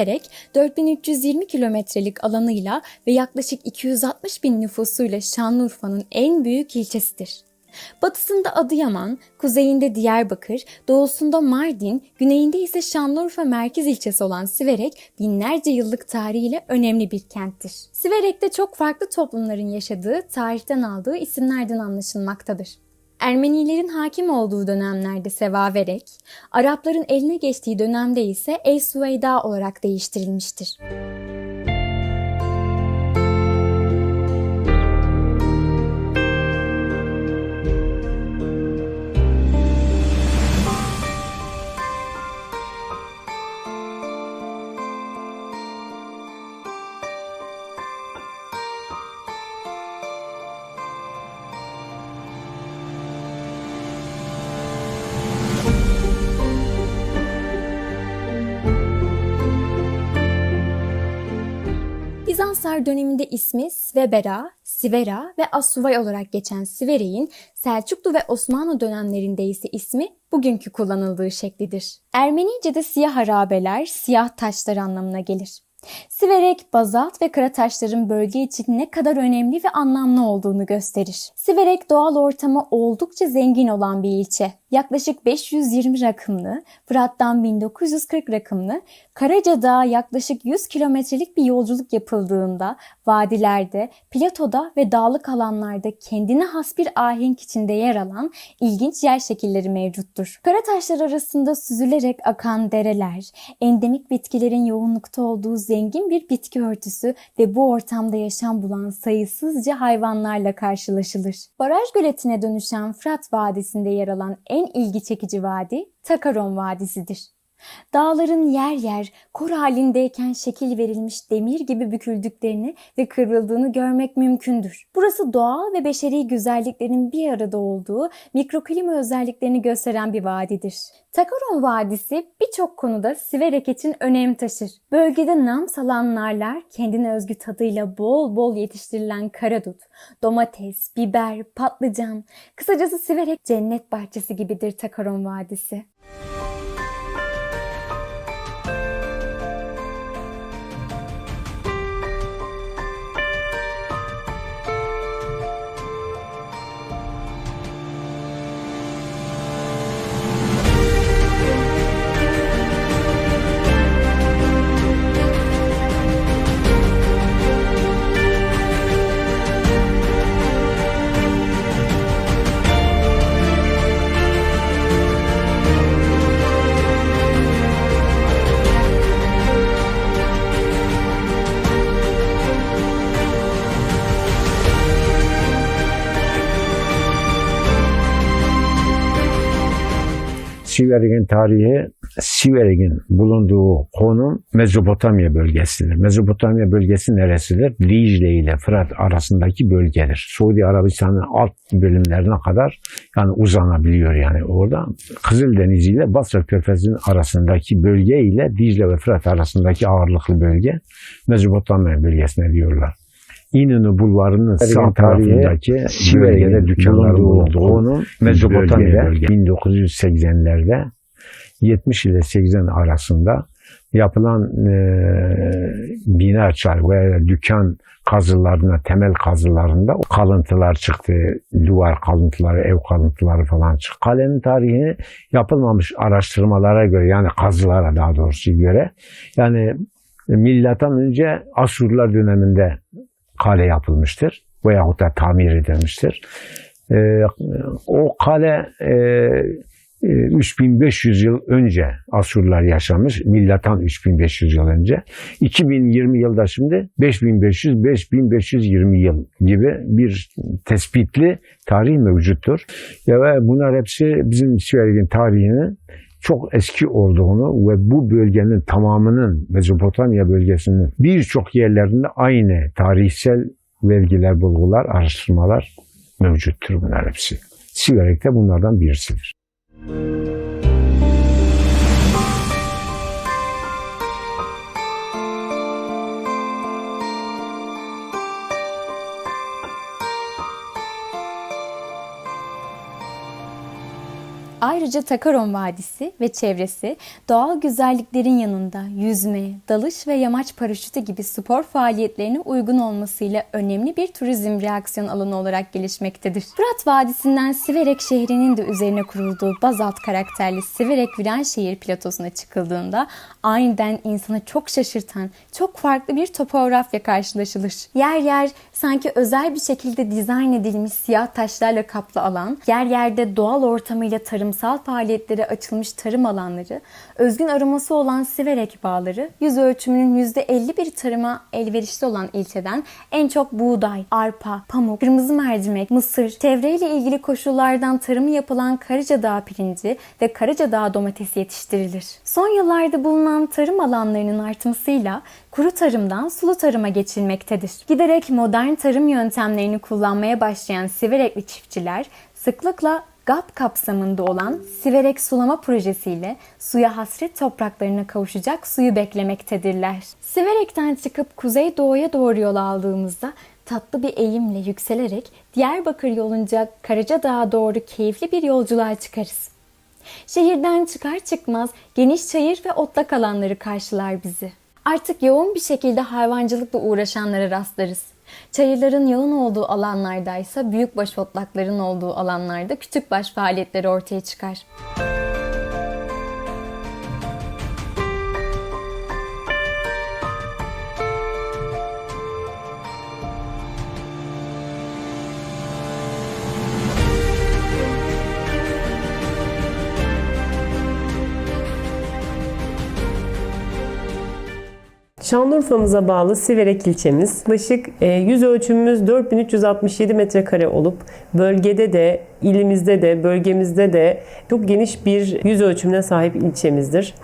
Siverek 4320 kilometrelik alanıyla ve yaklaşık 260 bin nüfusuyla Şanlıurfa'nın en büyük ilçesidir. Batısında Adıyaman, kuzeyinde Diyarbakır, doğusunda Mardin, güneyinde ise Şanlıurfa merkez ilçesi olan Siverek binlerce yıllık tarihiyle önemli bir kenttir. Siverek'te çok farklı toplumların yaşadığı, tarihten aldığı isimlerden anlaşılmaktadır. Ermenilerin hakim olduğu dönemlerde Sevaverek, Arapların eline geçtiği dönemde ise El Süveyda olarak değiştirilmiştir. Bizanslar döneminde ismi Svebera, Sivera ve Asuvay olarak geçen Siverek'in Selçuklu ve Osmanlı dönemlerinde ise ismi bugünkü kullanıldığı şeklidir. Ermenice'de siyah harabeler, siyah taşlar anlamına gelir. Siverek, bazalt ve kara taşların bölge için ne kadar önemli ve anlamlı olduğunu gösterir. Siverek doğal ortamı oldukça zengin olan bir ilçe. Yaklaşık 520 rakımlı, Fırat'tan 1940 rakımlı, Karaca Dağı yaklaşık 100 kilometrelik bir yolculuk yapıldığında vadilerde, platoda ve dağlık alanlarda kendine has bir ahenk içinde yer alan ilginç yer şekilleri mevcuttur. Kara taşlar arasında süzülerek akan dereler, endemik bitkilerin yoğunlukta olduğu zengin bir bitki örtüsü ve bu ortamda yaşam bulan sayısızca hayvanlarla karşılaşılır. Baraj göletine dönüşen Fırat Vadisi'nde yer alan en ilgi çekici vadi Takaron Vadisi'dir. Dağların yer yer kor halindeyken şekil verilmiş demir gibi büküldüklerini ve kıvrıldığını görmek mümkündür. Burası doğal ve beşeri güzelliklerin bir arada olduğu mikroklima özelliklerini gösteren bir vadidir. Takaron Vadisi birçok konuda Siverek için önem taşır. Bölgede nam salan narlar kendine özgü tadıyla bol bol yetiştirilen karadut, domates, biber, patlıcan, kısacası Siverek cennet bahçesi gibidir Takaron Vadisi. Siverek'in tarihi, Siverek'in bulunduğu konum Mezopotamya bölgesidir. Mezopotamya bölgesi neresidir? Dicle ile Fırat arasındaki bölgedir. Suudi Arabistan'ın alt bölümlerine kadar yani uzanabiliyor yani orada. Kızıldeniz ile Basra Körfezi'nin arasındaki bölge ile Dicle ve Fırat arasındaki ağırlıklı bölge Mezopotamya bölgesine diyorlar. İnönü Bulvarı'nın sağ tarafındaki bölgede dükkanların bulunduğu konum Mezopotamya bölge. 1980'lerde 70 ile 80 arasında yapılan e, bina çay veya dükkan kazılarına, temel kazılarında o kalıntılar çıktı. Duvar kalıntıları, ev kalıntıları falan çıktı. Kalenin tarihini yapılmamış araştırmalara göre yani kazılara daha doğrusu göre yani milattan önce Asurlar döneminde kale yapılmıştır veyahut da tamir edilmiştir. Ee, o kale e, e, 3500 yıl önce Asurlar yaşamış. Milattan 3500 yıl önce. 2020 yılda şimdi 5500-5520 yıl gibi bir tespitli tarih mevcuttur. Ya ve bunlar hepsi bizim Siverek'in tarihinin çok eski olduğunu ve bu bölgenin tamamının Mezopotamya bölgesinin birçok yerlerinde aynı tarihsel belgeler, bulgular, araştırmalar mevcuttur bunlar hepsi. Siverek de bunlardan birisidir. Ayrıca Takaron Vadisi ve çevresi doğal güzelliklerin yanında yüzme, dalış ve yamaç paraşütü gibi spor faaliyetlerine uygun olmasıyla önemli bir turizm reaksiyon alanı olarak gelişmektedir. Fırat Vadisi'nden Siverek şehrinin de üzerine kurulduğu bazalt karakterli Siverek Viranşehir platosuna çıkıldığında aniden insanı çok şaşırtan, çok farklı bir topografya karşılaşılır. Yer yer sanki özel bir şekilde dizayn edilmiş siyah taşlarla kaplı alan, yer yerde doğal ortamıyla tarımsal faaliyetlere açılmış tarım alanları, özgün aroması olan Siverek bağları, yüz ölçümünün %50 bir tarıma elverişli olan ilçeden en çok buğday, arpa, pamuk, kırmızı mercimek, mısır, çevreyle ilgili koşullardan tarımı yapılan Karacadağ pirinci ve Karacadağ domatesi yetiştirilir. Son yıllarda bulunan tarım alanlarının artmasıyla kuru tarımdan sulu tarıma geçilmektedir. Giderek modern tarım yöntemlerini kullanmaya başlayan Siverekli çiftçiler sıklıkla GAP kapsamında olan Siverek sulama projesiyle suya hasret topraklarına kavuşacak suyu beklemektedirler. Siverek'ten çıkıp kuzey doğuya doğru yol aldığımızda tatlı bir eğimle yükselerek Diyarbakır yolunca Karacadağ'a doğru keyifli bir yolculuğa çıkarız. Şehirden çıkar çıkmaz geniş çayır ve otlak alanları karşılar bizi. Artık yoğun bir şekilde hayvancılıkla uğraşanlara rastlarız. Çayırların yoğun olduğu alanlardaysa büyükbaş otlakların olduğu alanlarda küçükbaş faaliyetleri ortaya çıkar. Şanlıurfa'mıza bağlı Siverek ilçemiz. Yaklaşık e, yüz ölçümümüz 4367 metrekare olup bölgede de, ilimizde de, bölgemizde de çok geniş bir yüz ölçümüne sahip ilçemizdir.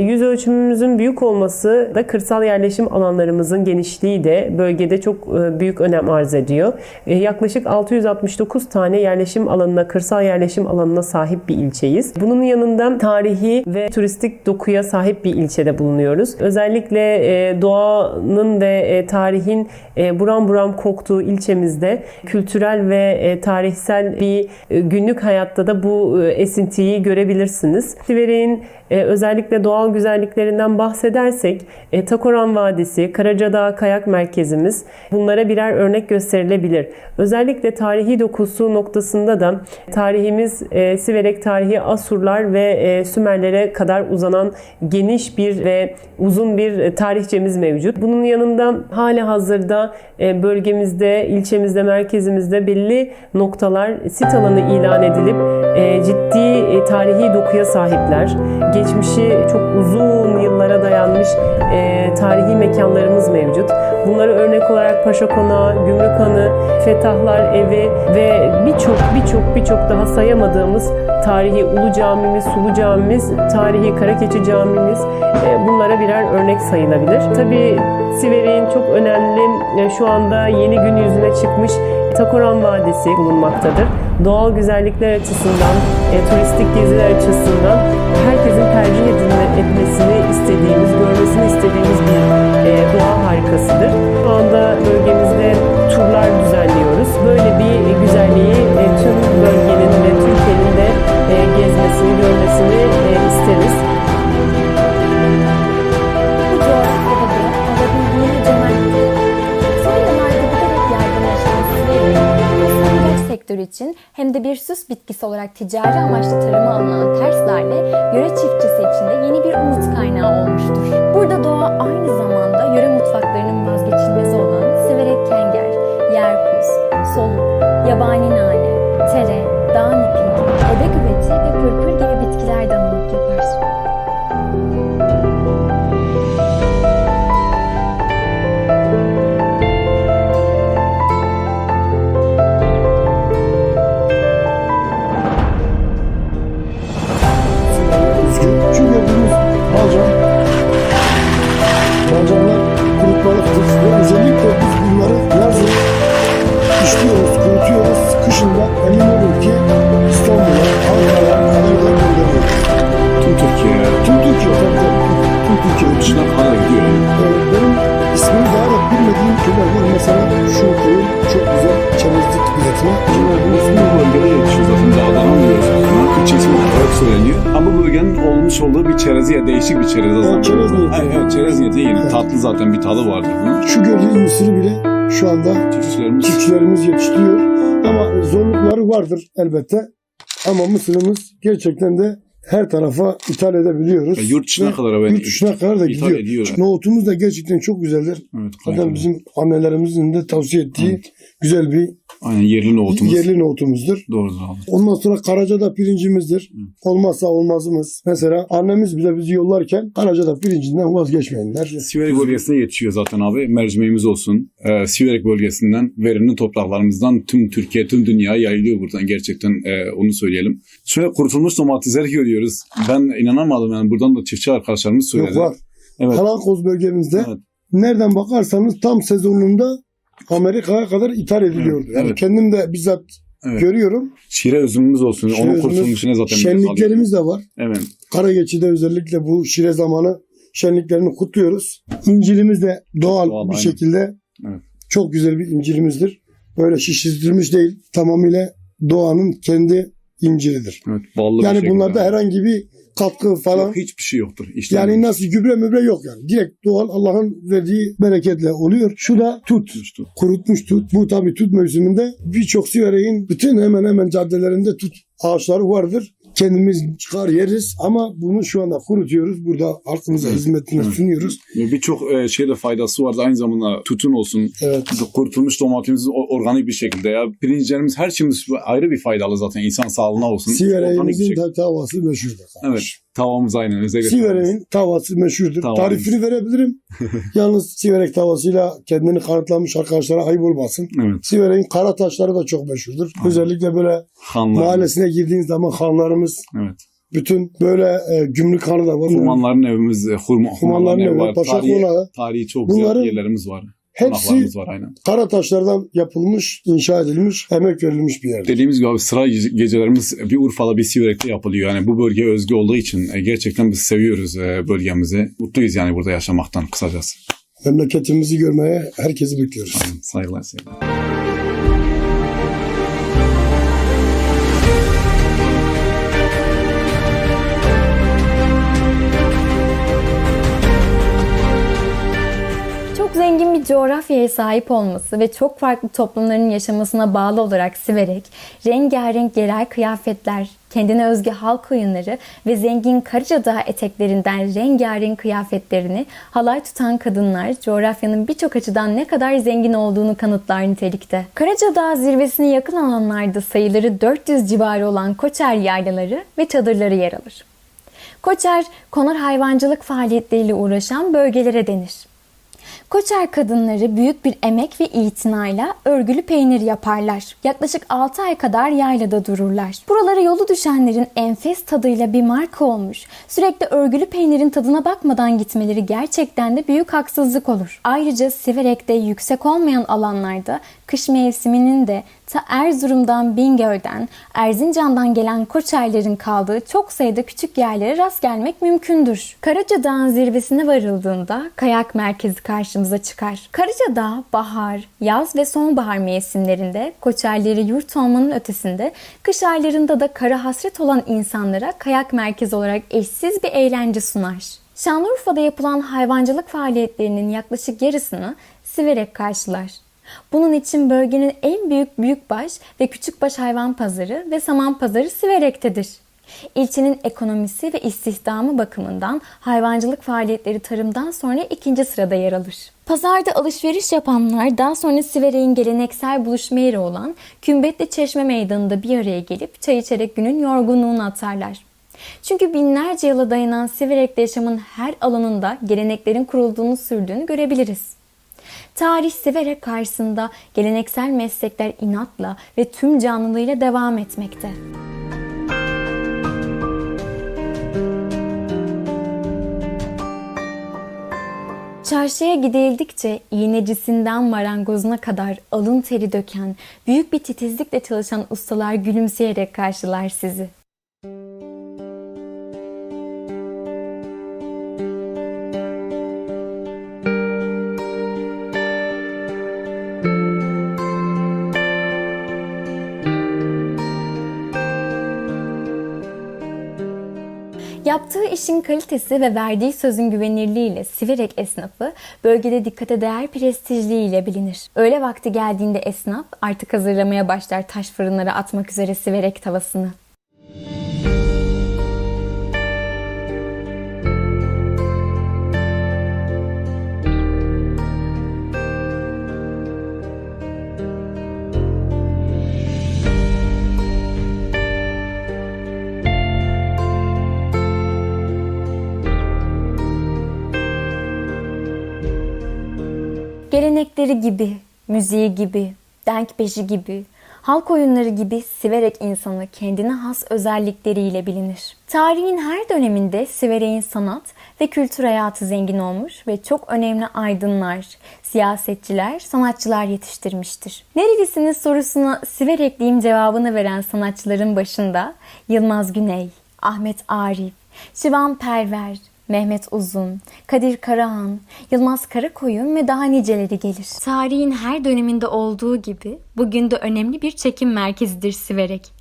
Yüz ölçümümüzün büyük olması da kırsal yerleşim alanlarımızın genişliği de bölgede çok e, büyük önem arz ediyor. E, Yaklaşık 669 tane yerleşim alanına, kırsal yerleşim alanına sahip bir ilçeyiz. Bunun yanında tarihi ve turistik dokuya sahip bir ilçede bulunuyoruz. Özellikle e, doğanın ve tarihin buram buram koktuğu ilçemizde kültürel ve tarihsel bir günlük hayatta da bu esintiyi görebilirsiniz. Siverek'in e, özellikle doğal güzelliklerinden bahsedersek e, Takoran Vadisi, Karacadağ Kayak Merkezimiz bunlara birer örnek gösterilebilir. Özellikle tarihi dokusu noktasında da tarihimiz e, Siverek tarihi Asurlar ve e, Sümerlere kadar uzanan geniş bir ve uzun bir tarihçemiz mevcut. Bunun yanında hali hazırda e, bölgemizde, ilçemizde, merkezimizde belli noktalar sit alanı ilan edilip e, ciddi e, tarihi dokuya sahipler. Geçmişi çok uzun yıllara dayanmış e, tarihi mekanlarımız mevcut. Bunlara örnek olarak Paşa Konağı, Gümrükhanı, Fetahlar Evi ve birçok birçok birçok daha sayamadığımız tarihi Ulu Camimiz, Sulu Camimiz, tarihi Karakeçi Camimiz e, bunlara birer örnek sayılabilir. Tabii Siverek'in çok önemli e, şu anda yeni gün yüzüne çıkmış Takoran Vadisi bulunmaktadır. Doğal güzellikler açısından, e, turistik geziler açısından herkesin tercih edilme, etmesini istediğimiz, görmesini istediğimiz bir doğa harikasıdır. Şu anda bölgemizde turlar düzenliyoruz. Böyle bir güzelliği e, tüm bölgenin ve Türkiye'nin de e, gezmesini, görmesini e, isteriz. Sektörü için hem de bir süs bitkisi olarak ticari amaçlı tarıma alınan terslerle yöre çiftçisi için de yeni bir umut kaynağı olmuştur. Burada doğa aynı zamanda yabani nane, tere, dağ nipingi, üretimi. Bu ismi bu bölgede yetişiyor zaten. Dağdan alıyoruz. Bunun ilçesi var. Evet. söyleniyor. Ama bu bölgenin olmuş olduğu bir çereziye, değişik bir çerez aslında. çerez niyeti. Evet, evet, çerez niyeti yeni. Tatlı zaten bir tadı vardır bunun. Şu gördüğünüz mısırı bile şu anda Çiftçilerimiz çiftçilerimiz yetiştiriyor. Ama zorlukları vardır elbette. Ama mısırımız gerçekten de her tarafa ithal edebiliyoruz. e, yurt dışına kadar ben yurt dışına kadar da gidiyor. ediyor. Nohutumuz da gerçekten çok güzeldir. Evet, Zaten bizim annelerimizin de tavsiye ettiği Evet. güzel bir Aynen yerli nohutumuz. yerli nohutumuzdur. Doğrudur abi. Ondan sonra Karacadağ pirincimizdir. Olmazsa olmazımız. Mesela annemiz bile bizi yollarken Karacadağ pirincinden vazgeçmeyin der. Siverek bölgesine yetişiyor zaten abi. Mercimeğimiz olsun. Ee, Siverek bölgesinden verimli topraklarımızdan tüm Türkiye, tüm dünyaya yayılıyor buradan. Gerçekten e, onu söyleyelim. Şöyle kurutulmuş domatesler görüyoruz. Ben inanamadım yani buradan da çiftçi arkadaşlarımız söyledi. Yok var. Evet. Kalankoz bölgemizde Evet. nereden bakarsanız tam sezonunda Amerika'ya kadar ithal ediliyordu. Yani evet. kendim de bizzat Evet. görüyorum. Şire üzümümüz olsun. Şire Onun üzümümüz, kurutulmuşuna zaten Şenliklerimiz de var. Evet. Karageçi'de özellikle bu şire zamanı şenliklerini kutluyoruz. İncilimiz de doğal, Doğal, bir aynen. şekilde Evet. çok güzel bir incilimizdir. Böyle şişirtilmiş değil. Tamamıyla doğanın kendi inciridir. Evet. Yani bunlarda herhangi bir katkı falan Yok, hiçbir şey yoktur. İşte yani nasıl gübre mübre yok yani. Direkt doğal Allah'ın verdiği bereketle oluyor. Şu da tut. Işte. Kurutmuş tut. Bu tabii tut mevsiminde birçok Siverek'in bütün hemen hemen caddelerinde tut ağaçları vardır. Kendimiz çıkar yeriz ama bunu şu anda kurutuyoruz. Burada halkımıza Evet. hizmetine Evet. sunuyoruz. Birçok e, şeyde faydası var. Aynı zamanda tütün olsun. Evet. Kurutulmuş domatesimiz organik bir şekilde ya. Pirinçlerimiz her şeyimiz ayrı bir faydalı zaten insan sağlığına olsun. Şekilde. de tavası meşhurdur. Evet. Tavamız aynen. Özellikle Siverek'in tavası meşhurdur. Tavamız. Tarifini verebilirim. Yalnız Siverek tavasıyla kendini kanıtlamış arkadaşlara ayıp olmasın. Evet. Siverek'in kara taşları da çok meşhurdur. Özellikle böyle mahallesine girdiğiniz zaman hanlarımız Evet. bütün böyle e, gümrük hanı da var. Humanların evimiz, e, hurma, humanların evi evi, var. Paşa Tarihi, tarihi çok Bunların güzel yerlerimiz var. Hepsi var aynen. kara taşlardan yapılmış, inşa edilmiş, emek verilmiş bir yer. Dediğimiz gibi abi sıra ge- gecelerimiz bir Urfa'da bir Siverek'te yapılıyor. Yani bu bölgeye özgü olduğu için e, gerçekten biz seviyoruz e, bölgemizi. Mutluyuz yani burada yaşamaktan kısacası. Memleketimizi görmeye herkesi bekliyoruz. Aynen. Saygılar sevgiler. Coğrafyaya sahip olması ve çok farklı toplumların yaşamasına bağlı olarak Siverek, rengarenk yerel kıyafetler, kendine özgü halk oyunları ve zengin Karacadağ eteklerinden rengarenk kıyafetlerini halay tutan kadınlar coğrafyanın birçok açıdan ne kadar zengin olduğunu kanıtlar nitelikte. Karacadağ zirvesine yakın alanlarda sayıları 400 civarı olan Koçer yaylaları ve çadırları yer alır. Koçer, konar hayvancılık faaliyetleriyle uğraşan bölgelere denir. Koçer kadınları büyük bir emek ve itinayla örgülü peynir yaparlar. Yaklaşık 6 ay kadar yaylada dururlar. Buralara yolu düşenlerin enfes tadıyla bir marka olmuş. Sürekli örgülü peynirin tadına bakmadan gitmeleri gerçekten de büyük haksızlık olur. Ayrıca Siverek'te yüksek olmayan alanlarda kış mevsiminin de ta Erzurum'dan Bingöl'den, Erzincan'dan gelen Koçerlerin kaldığı çok sayıda küçük yerlere rast gelmek mümkündür. Karacadağ'ın zirvesine varıldığında kayak merkezi karşımıza çıkar. Karacadağ, bahar, yaz ve sonbahar mevsimlerinde Koçerleri yurt olmanın ötesinde kış aylarında da kara hasret olan insanlara kayak merkezi olarak eşsiz bir eğlence sunar. Şanlıurfa'da yapılan hayvancılık faaliyetlerinin yaklaşık yarısını Siverek karşılar. Bunun için bölgenin en büyük büyükbaş ve küçükbaş hayvan pazarı ve saman pazarı Siverek'tedir. İlçenin ekonomisi ve istihdamı bakımından hayvancılık faaliyetleri tarımdan sonra ikinci sırada yer alır. Pazarda alışveriş yapanlar daha sonra Siverek'in geleneksel buluşma yeri olan Kümbetli Çeşme Meydanı'nda bir araya gelip çay içerek günün yorgunluğunu atarlar. Çünkü binlerce yıla dayanan Siverek'te yaşamın her alanında geleneklerin kurulduğunu sürdüğünü görebiliriz. Tarih Siverek karşısında geleneksel meslekler inatla ve tüm canlılığıyla devam etmekte. Çarşıya gidildikçe iğnecisinden marangozuna kadar alın teri döken, büyük bir titizlikle çalışan ustalar gülümseyerek karşılar sizi. İşin kalitesi ve verdiği sözün güvenirliğiyle Siverek esnafı bölgede dikkate değer prestijliğiyle bilinir. Öğle vakti geldiğinde esnaf artık hazırlamaya başlar taş fırınlara atmak üzere Siverek tavasını. Gelenekleri gibi, müziği gibi, denk beşi gibi, halk oyunları gibi Siverek insanı kendine has özellikleriyle bilinir. Tarihin her döneminde Siverek'in sanat ve kültür hayatı zengin olmuş ve çok önemli aydınlar, siyasetçiler, sanatçılar yetiştirmiştir. Nerelisiniz sorusuna Siverekliyim cevabını veren sanatçıların başında Yılmaz Güney, Ahmet Arif, Şivan Perver, Mehmet Uzun, Kadir Karahan, Yılmaz Karakoyun ve daha niceleri gelir. Tarihin her döneminde olduğu gibi bugün de önemli bir çekim merkezidir Siverek.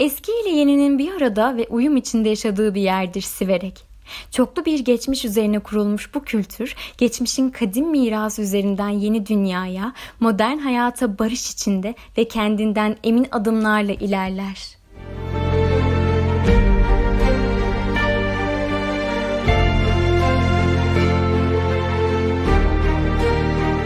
Eski ile yeninin bir arada ve uyum içinde yaşadığı bir yerdir Siverek. Çoklu bir geçmiş üzerine kurulmuş bu kültür, geçmişin kadim mirası üzerinden yeni dünyaya, modern hayata barış içinde ve kendinden emin adımlarla ilerler.